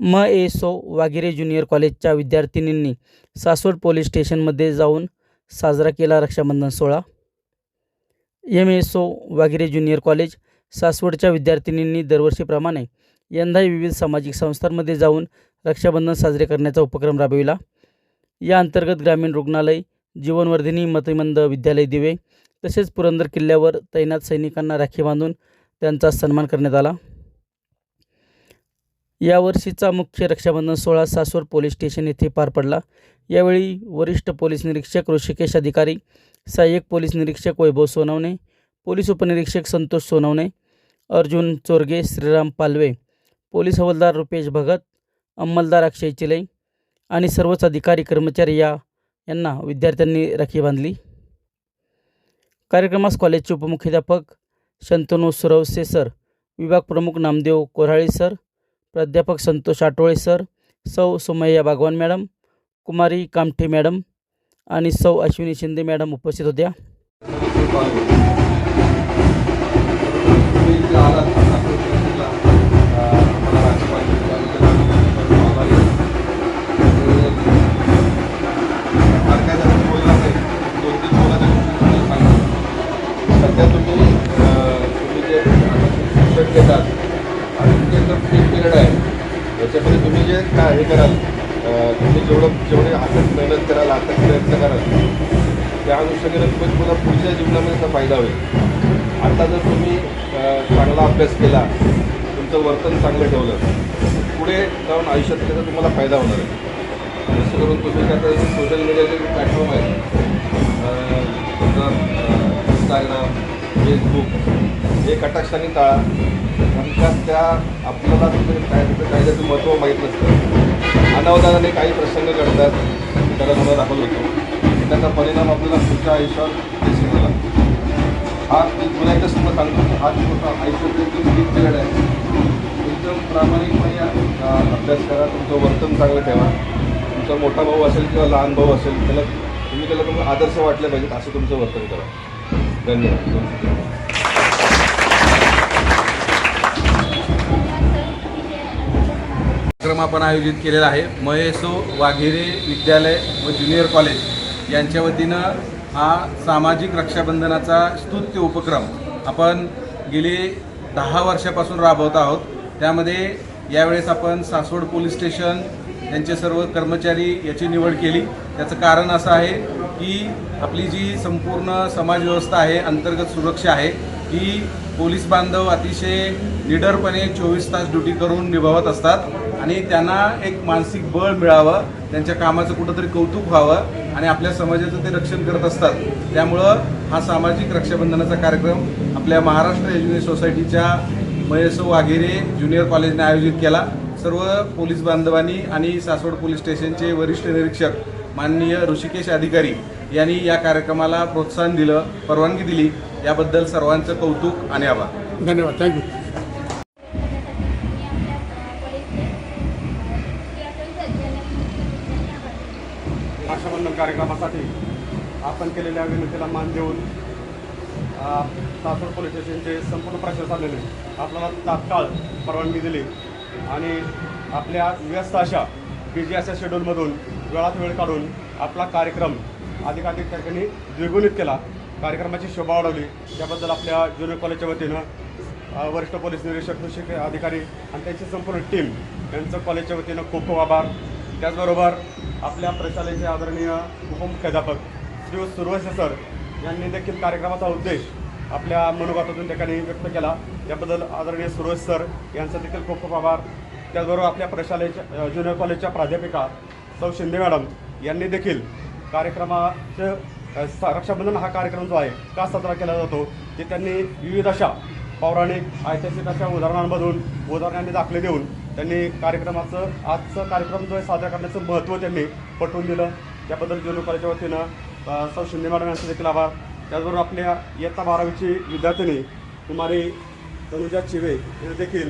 म. ए. सो वागिरे ज्युनियर कॉलेजच्या विद्यार्थिनींनी सासवड पोलीस स्टेशनमध्ये जाऊन साजरा केला रक्षाबंधन सोहळा. M. S O Waghire junior college सासवडच्या विद्यार्थिनींनी दरवर्षीप्रमाणे यंदाही विविध सामाजिक संस्थांमध्ये जाऊन रक्षाबंधन साजरे करण्याचा उपक्रम राबविला. या अंतर्गत ग्रामीण रुग्णालय जीवनवर्धिनी मतिमंद विद्यालय दिवे तसेच पुरंदर किल्ल्यावर तैनात सैनिकांना राखी बांधून त्यांचा सन्मान करण्यात आला. यावर्षीचा मुख्य रक्षाबंधन सोहळा सासवड पोलीस स्टेशन येथे पार पडला. यावेळी वरिष्ठ पोलीस निरीक्षक ऋषिकेश अधिकारी सहाय्यक पोलीस निरीक्षक वैभव सोनवणे पोलीस उपनिरीक्षक संतोष सोनवणे अर्जुन चोरगे श्रीराम पालवे पोलीस हवालदार रुपेश भगत अंमलदार अक्षय चिले आणि सर्वच अधिकारी कर्मचारी या यांना विद्यार्थ्यांनी राखी बांधली. कार्यक्रमास कॉलेजचे उपमुख्याध्यापक शंतनू सुरवसे सर विभाग प्रमुख नामदेव कोराळी सर प्राध्यापक संतोष आटोळे सर सौ सुमय्या भागवान मॅडम कुमारी कामठे मॅडम आणि सौ अश्विनी शिंदे मॅडम उपस्थित होत्या. जे काय हे कराल तुम्ही जेवढं जेवढे हातात मेहनत कराल हातात प्रयत्न कराल त्या अनुषंगाने तुम्ही तुम्हाला पुढच्या जीवनामध्ये त्याचा फायदा होईल. आता जर तुम्ही चांगला अभ्यास केला तुमचं वर्तन चांगलं ठेवलं पुढे जाऊन आयुष्यात त्याचा तुम्हाला फायदा होणार आहे. असं करून तुम्ही आता सोशल मीडियाचे प्लॅटफॉर्म आहेत. इंस्टाग्राम फेसबुक हे कटाक्षाने टाळा. कारण का त्या आपल्याला तिथे काय तिथं महत्त्व माहीत नसतं. अनावधानाने काही प्रसंग घडतात. त्याला तुम्हाला दाखवत होतो. त्याचा परिणाम आपल्याला पुढच्या आयुष्यावर दिसून आला हा मी पुन्हा एकदा समजा सांगतो. हा छोटा आयुष्यातील जो पिरियड आहे. एकदम प्रामाणिकपणे अभ्यास करा. तुमचं वर्तन चांगलं ठेवा. तुमचा मोठा भाऊ असेल किंवा लहान भाऊ असेल त्याला तुम्ही त्याला तुम्हाला आदर्श वाटले पाहिजेत असं तुमचं वर्तन करा. धन्यवाद कार्यक्रम आपण आयोजित केलेला आहे. महेसो वाघेरे विद्यालय व ज्युनियर कॉलेज यांच्या वतीनं हा सामाजिक रक्षाबंधनाचा स्तुत्य उपक्रम आपण गेली दहा वर्षापासून राबवत आहोत. त्यामध्ये यावेळेस आपण सासवड पोलीस स्टेशन यांचे सर्व कर्मचारी याची निवड केली. त्याचं कारण असं आहे की आपली जी संपूर्ण समाजव्यवस्था आहे अंतर्गत सुरक्षा आहे ही पोलीस बांधव अतिशय निडरपणे चोवीस तास ड्युटी करून निभावत असतात आणि त्यांना एक मानसिक बळ मिळावं त्यांच्या कामाचं कुठंतरी कौतुक व्हावं आणि आपल्या समाजाचं ते रक्षण करत असतात. त्यामुळं हा सामाजिक रक्षाबंधनाचा कार्यक्रम आपल्या महाराष्ट्र एज्युकेशन सोसायटीच्या मयसो वाघेरे ज्युनियर कॉलेजने आयोजित केला. सर्व पोलीस बांधवांनी आणि सासवड पोलीस स्टेशनचे वरिष्ठ निरीक्षक माननीय ऋषिकेश अधिकारी यांनी या कार्यक्रमाला प्रोत्साहन दिलं परवानगी दिली. याबद्दल सर्वांचं कौतुक आणि आभार. धन्यवाद. थँक्यू रक्षाबंधन कार्यक्रमासाठी आपण केलेल्या विनंतीला मान देऊन सासवड पोलीस स्टेशनचे संपूर्ण प्रशासनाने आपल्याला तात्काळ परवानगी दिली आणि आपल्या व्यस्त अशा बिझी अशा शेड्यूलमधून वेळात वेळ काढून आपला कार्यक्रम अधिकाधिक ठिकाणी द्विगुणित केला. कार्यक्रमाची शोभा वाढवली. त्याबद्दल आपल्या ज्युनियर कॉलेजच्या वतीनं वरिष्ठ पोलीस निरीक्षक कृषी अधिकारी आणि त्यांची संपूर्ण टीम यांचं कॉलेजच्या वतीनं खूप खूप आभार. त्याचबरोबर आपल्या प्रशालेचे आदरणीय उपमुख्याध्यापक श्री सुरवसे सर यांनी देखील कार्यक्रमाचा उद्देश आपल्या मनोगतातून ठिकाणी व्यक्त केला. त्याबद्दल आदरणीय सुरज सर यांचा देखील खूप खूप आभार. त्याचबरोबर आपल्या प्रशालेच्या ज्युनियर कॉलेजच्या प्राध्यापिका सौ शिंदे मॅडम यांनी देखील कार्यक्रमाचे रक्षाबंधन हा कार्यक्रम जो आहे का साजरा केला जातो ते त्यांनी विविध अशा पौराणिक ऐतिहासिक अशा उदाहरणांमधून उदाहरणांनी दाखले देऊन त्यांनी कार्यक्रमाचं आजचं कार्यक्रम जो आहे साजरा करण्याचं महत्त्व त्यांनी पटवून दिलं. त्याबद्दल ज्युनियर कॉलेजच्या वतीनं सौ शिंदे मॅडम यांचा देखील आभार. त्याचबरोबर आपल्या इयत्ता बारावीची विद्यार्थिनी कुमारी तनुजा चिवे यांनी देखील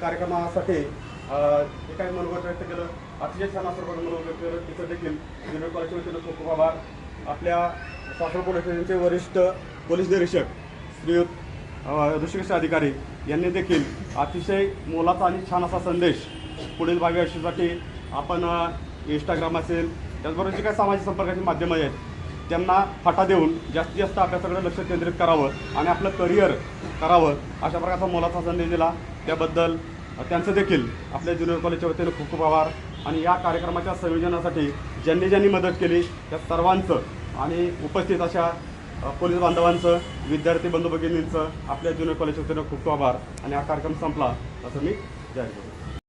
कार्यक्रमासाठी जे काही मनोगत व्यक्त केलं. अतिशय छान असं मनोगत व्यक्त तिथं देखील ज्युनियर कॉलेजच्या वतीनं खूप खूप आभार. आपल्या सासवड पोलीस स्टेशनचे वरिष्ठ पोलीस निरीक्षक श्रीयुत ऋषिकृष्ण ऋषिकेश अधिकारी यांनी देखील अतिशय मोलाचा आणि छान असा संदेश पुढील भावी आयुष्यासाठी आपण इंस्टाग्राम असेल त्याचबरोबर जे काही सामाजिक संपर्काची माध्यमं आहेत त्यांना फाटा देऊन जास्तीत जास्त अभ्यासाकडे लक्ष केंद्रित करावं आणि आपलं करिअर करावं अशा प्रकारचा मोलाचा संदेश दिला. त्याबद्दल त्यांचं देखील आपल्या ज्युनियर कॉलेजच्या वतीनं खूप खूप आभार. आणि या कार्यक्रमाच्या संयोजनासाठी ज्यांनी ज्यांनी मदत केली त्या सर्वांचं आणि उपस्थित अशा पोलीस बांधवांचं विद्यार्थी बंधू भगिनींचं आपल्या ज्युनियर कॉलेजच्या वतीनं खूप खूप आभार आणि हा कार्यक्रम संपला असं मी जाहीर करतो.